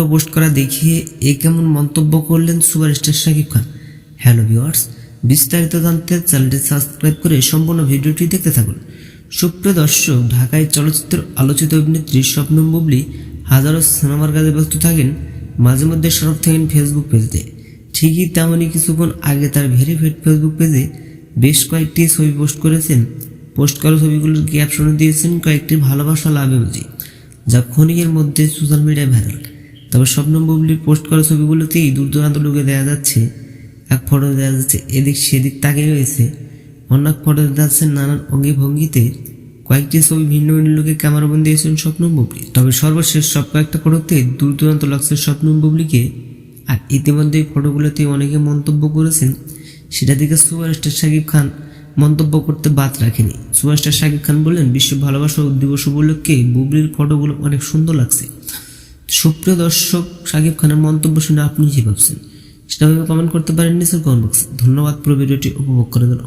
Photo post করা দেখিয়ে এ কেমন মন্তব্য করলেন superstar Shakib Khan. Hello viewers বিস্তারিত জানতে চ্যানেলটি সাবস্ক্রাইব করে সম্পূর্ণ ভিডিওটি দেখতে থাকুন। সুপ্রিয় দর্শক, ঢাকায় চলচ্চিত্র আলোচিত অভিনেত্রী স্বপ্নম বুবলি হাজারো সিনেমার কাজে ব্যস্ত থাকেন মাঝে মধ্যে সরব থাকেন ফেসবুক পেজে ঠিকই তেমনই কিছুক্ষণ আগে তার ভেরিফাইড ফেসবুক পেজে বেশ কয়েকটি ছবি পোস্ট করেছেন। পোস্ট করা ছবিগুলোর ক্যাপশনে দিয়েছেন কয়েকটি ভালোবাসা লাভ ইমোজি যা ক্ষণিকের মধ্যে সোশ্যাল মিডিয়ায় ভাইরাল তবে স্বপ্নম বুবলির পোস্ট করা ছবিগুলোতেই দূর দূরান্ত লোকে দেখা যাচ্ছে। এক ফটো দেখা যাচ্ছে এদিক সেদিক তাকিয়ে রয়েছে। অন্য এক ফটো দেখা যাচ্ছে নানান অঙ্গি ভঙ্গিতে কয়েকটি ছবি ভিন্ন ভিন্ন লোকে ক্যামেরাবন্দি দিয়েছেন স্বপ্নম বুবলি তবে সর্বশেষ সব কয়েকটা ফটোতে দূর দূরান্ত লাগছে স্বপ্নম বুবলিকে আর ইতিমধ্যে এই ফটোগুলোতে অনেকে মন্তব্য করেছেন, সেটা থেকে সুপারস্টার শাকিব খান মন্তব্য করতে বাদ রাখেনি। সুপারস্টার শাকিব খান বললেন বিশ্ব ভালোবাসা দিবস উপলক্ষে বুবলির ফটোগুলো অনেক সুন্দর লাগছে। সুপ্রিয় দর্শক সাকিব খানের মন্তব্য শুনে আপনি কি ভাবছেন? সেটা কমেন্ট করতে পারেন নিচের কমেন্ট বক্সে ধন্যবাদ পুরো ভিডিওটি উপভোগ করে দিল